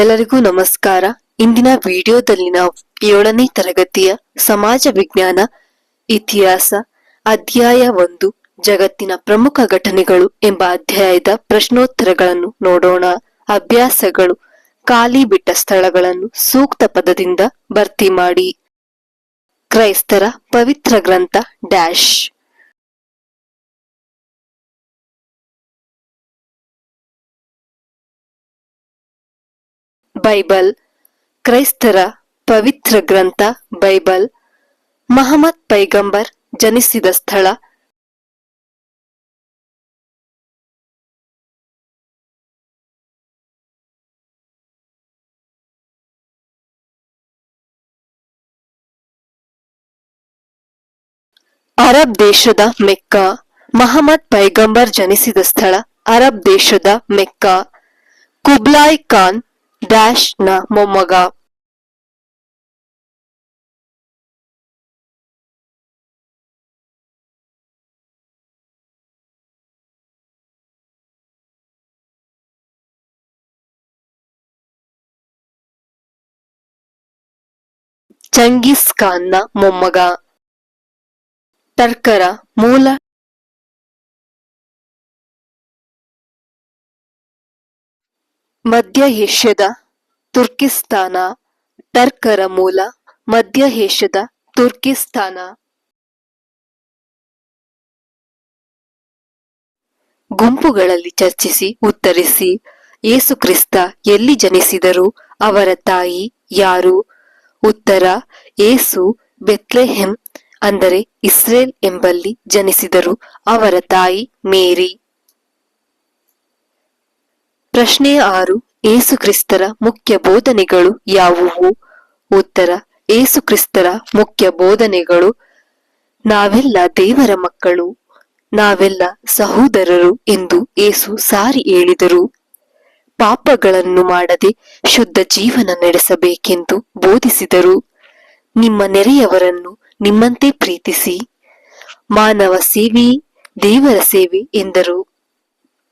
ಎಲ್ಲರಿಗೂ ನಮಸ್ಕಾರ. ಇಂದಿನ ವಿಡಿಯೋದಲ್ಲಿ ನಾವು ಏಳನೇ ತರಗತಿಯ ಸಮಾಜ ವಿಜ್ಞಾನ, ಇತಿಹಾಸ, ಅಧ್ಯಾಯ ಒಂದು, ಜಗತ್ತಿನ ಪ್ರಮುಖ ಘಟನೆಗಳು ಎಂಬ ಅಧ್ಯಾಯದ ಪ್ರಶ್ನೋತ್ತರಗಳನ್ನು ನೋಡೋಣ. ಅಭ್ಯಾಸಗಳು, ಖಾಲಿ ಬಿಟ್ಟ ಸ್ಥಳಗಳನ್ನು ಸೂಕ್ತ ಪದದಿಂದ ಭರ್ತಿ ಮಾಡಿ. ಕ್ರೈಸ್ತರ ಪವಿತ್ರ ಗ್ರಂಥ ಡ್ಯಾಶ್. ಬೈಬಲ್ ಕ್ರೈಸ್ತರ ಪವಿತ್ರ ಗ್ರಂಥ ಬೈಬಲ್ ಮಹಮ್ಮದ್ ಪೈಗಂಬರ್ ಜನಿಸಿದ ಸ್ಥಳ ಅರಬ್ ದೇಶದ ಮೆಕ್ಕಾ ಮಹಮ್ಮದ್ ಪೈಗಂಬರ್ ಜನಿಸಿದ ಸ್ಥಳ ಅರಬ್ ದೇಶದ ಮೆಕ್ಕಾ ಕುಬ್ಲಾಯ್ ಖಾನ್ ಡ್ಯಾಶ್ನ ಮೊಮ್ಮಗ ಚಂಗೀಸ್ನ ಮೊಮ್ಮಗ ಟರ್ಕರ ಮೂಲ ಮಧ್ಯ ಏಷ್ಯಾದ ತುರ್ಕಿಸ್ತಾನ, ಟರ್ಕರ ಮೂಲ ಮಧ್ಯ ಏಷ್ಯಾದ ತುರ್ಕಿಸ್ತಾನ. ಗುಂಪುಗಳಲ್ಲಿ ಚರ್ಚಿಸಿ, ಉತ್ತರಿಸಿ ಯೇಸು ಕ್ರಿಸ್ತ ಎಲ್ಲಿ ಜನಿಸಿದರು, ಅವರ ತಾಯಿ ಯಾರು? ಉತ್ತರ, ಏಸು ಬೆತ್ಲೆಹೆಮ್ ಅಂದರೆ ಇಸ್ರೇಲ್ ಎಂಬಲ್ಲಿ ಜನಿಸಿದರು, ಅವರ ತಾಯಿ ಮೇರಿ. ಪ್ರಶ್ನೆ ಆರು, ಏಸು ಕ್ರಿಸ್ತರ ಮುಖ್ಯ ಬೋಧನೆಗಳು ಯಾವುವು? ಉತ್ತರ, ಏಸು ಕ್ರಿಸ್ತರ ಮುಖ್ಯ ಬೋಧನೆಗಳು ನಾವೆಲ್ಲ ದೇವರ ಮಕ್ಕಳು, ನಾವೆಲ್ಲ ಸಹೋದರರು ಎಂದು ಏಸು ಸಾರಿ ಹೇಳಿದರು. ಪಾಪಗಳನ್ನು ಮಾಡದೆ ಶುದ್ಧ ಜೀವನ ನಡೆಸಬೇಕೆಂದು ಬೋಧಿಸಿದರು. ನಿಮ್ಮ ನೆರೆಯವರನ್ನು ನಿಮ್ಮಂತೆ ಪ್ರೀತಿಸಿ. ಮಾನವ ಸೇವೆ, ದೇವರ ಸೇವೆ ಎಂದರು.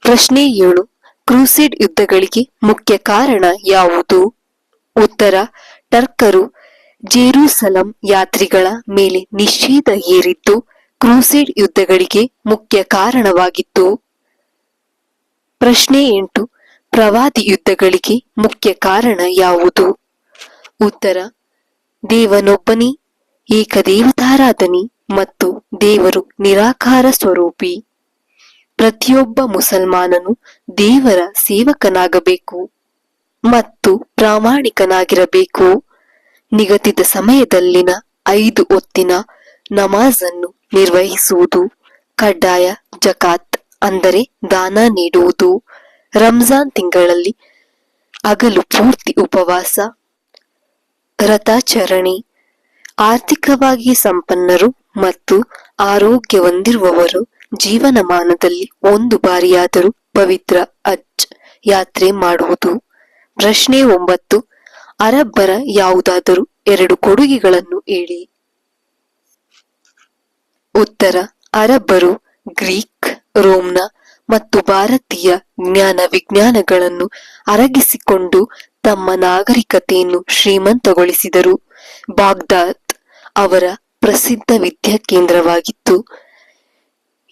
ಪ್ರಶ್ನೆ ಏಳು ಕ್ರೂಸೆಡ್ ಯುದ್ಧಗಳಿಗೆ ಮುಖ್ಯ ಕಾರಣ ಯಾವುದು? ಉತ್ತರ, ಟರ್ಕರು ಜೆರೂಸಲಂ ಯಾತ್ರಿಗಳ ಮೇಲೆ ನಿಷೇಧ ಹೇರಿದ್ದು ಕ್ರೂಸೇಡ್ ಯುದ್ಧಗಳಿಗೆ ಮುಖ್ಯ ಕಾರಣವಾಗಿತ್ತು. ಪ್ರಶ್ನೆ ಎಂಟು, ಪ್ರವಾದಿ ಯುದ್ಧಗಳಿಗೆ ಮುಖ್ಯ ಕಾರಣ ಯಾವುದು? ಉತ್ತರ, ದೇವನೊಬ್ಬನೇ, ಏಕದೇವತಾರಾಧನೆ ಮತ್ತು ದೇವರು ನಿರಾಕಾರ ಸ್ವರೂಪಿ. ಪ್ರತಿಯೊಬ್ಬ ಮುಸಲ್ಮಾನನು ದೇವರ ಸೇವಕನಾಗಬೇಕು ಮತ್ತು ಪ್ರಾಮಾಣಿಕನಾಗಿರಬೇಕು. ನಿಗದಿತ ಸಮಯದಲ್ಲಿನ ಐದು ಹೊತ್ತಿನ ನಮಾಜನ್ನು ನಿರ್ವಹಿಸುವುದು ಕಡ್ಡಾಯ ಜಕಾತ್, ಅಂದರೆ ದಾನ ನೀಡುವುದು. ರಂಜಾನ್ ತಿಂಗಳಲ್ಲಿ ಹಗಲು ಪೂರ್ತಿ ಉಪವಾಸ, ರಥಾಚರಣೆ, ಆರ್ಥಿಕವಾಗಿ ಸಂಪನ್ನರು ಮತ್ತು ಆರೋಗ್ಯ ಹೊಂದಿರುವವರು ಜೀವನಮಾನದಲ್ಲಿ ಒಂದು ಬಾರಿಯಾದರೂ ಪವಿತ್ರ ಅಜ್ ಯಾತ್ರೆ ಮಾಡುವುದು. ಪ್ರಶ್ನೆ ಒಂಬತ್ತು, ಅರಬ್ಬರ ಯಾವುದಾದರೂ ಎರಡು ಕೊಡುಗೆಗಳನ್ನು ಹೇಳಿ. ಉತ್ತರ, ಅರಬ್ಬರು ಗ್ರೀಕ್, ರೋಮ್ನ ಮತ್ತು ಭಾರತೀಯ ಜ್ಞಾನ ವಿಜ್ಞಾನಗಳನ್ನು ಅರಗಿಸಿಕೊಂಡು ತಮ್ಮ ನಾಗರಿಕತೆಯನ್ನು ಶ್ರೀಮಂತಗೊಳಿಸಿದರು. ಬಾಗ್ದಾದ್ ಅವರ ಪ್ರಸಿದ್ಧ ವಿದ್ಯಾಕೇಂದ್ರವಾಗಿತ್ತು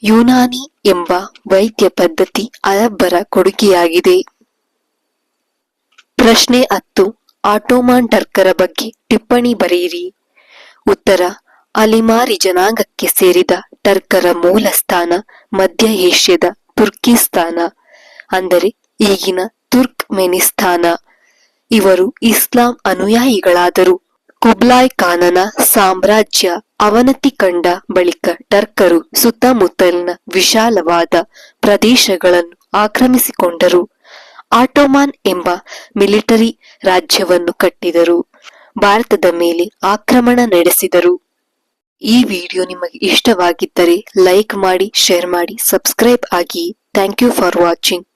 ಯುನಾನಿ ಎಂಬ ವೈದ್ಯ ಪದ್ಧತಿ ಅರಬ್ಬರ ಕೊಡುಗೆಯಾಗಿದೆ. ಪ್ರಶ್ನೆ ಹತ್ತು, ಆಟೋಮಾನ್ ಟರ್ಕರ ಬಗ್ಗೆ ಟಿಪ್ಪಣಿ ಬರೆಯಿರಿ. ಉತ್ತರ, ಅಲಿಮಾರಿ ಜನಾಂಗಕ್ಕೆ ಸೇರಿದ ಟರ್ಕರ ಮೂಲ ಸ್ಥಾನ ಮಧ್ಯ ಏಷ್ಯಾದ ತುರ್ಕಿಸ್ತಾನ, ಅಂದರೆ ಈಗಿನ ತುರ್ಕ್ ಮೆನಿಸ್ತಾನ ಇವರು ಇಸ್ಲಾಂ ಅನುಯಾಯಿಗಳಾದರು. ಕುಬ್ಲಾಯ್ ಖಾನನ ಸಾಮ್ರಾಜ್ಯ ಅವನತಿ ಕಂಡ ಬಳಿಕ ಟರ್ಕರು ಸುತ್ತಮುತ್ತಲಿನ ವಿಶಾಲವಾದ ಪ್ರದೇಶಗಳನ್ನು ಆಕ್ರಮಿಸಿಕೊಂಡರು. ಆಟೋಮಾನ್ ಎಂಬ ಮಿಲಿಟರಿ ರಾಜ್ಯವನ್ನು ಕಟ್ಟಿದರು. ಭಾರತದ ಮೇಲೆ ಆಕ್ರಮಣ ನಡೆಸಿದರು. ಈ ವಿಡಿಯೋ ನಿಮಗೆ ಇಷ್ಟವಾಗಿದ್ದರೆ ಲೈಕ್ ಮಾಡಿ, ಶೇರ್ ಮಾಡಿ, ಸಬ್ಸ್ಕ್ರೈಬ್ ಆಗಿ. Thank you for watching.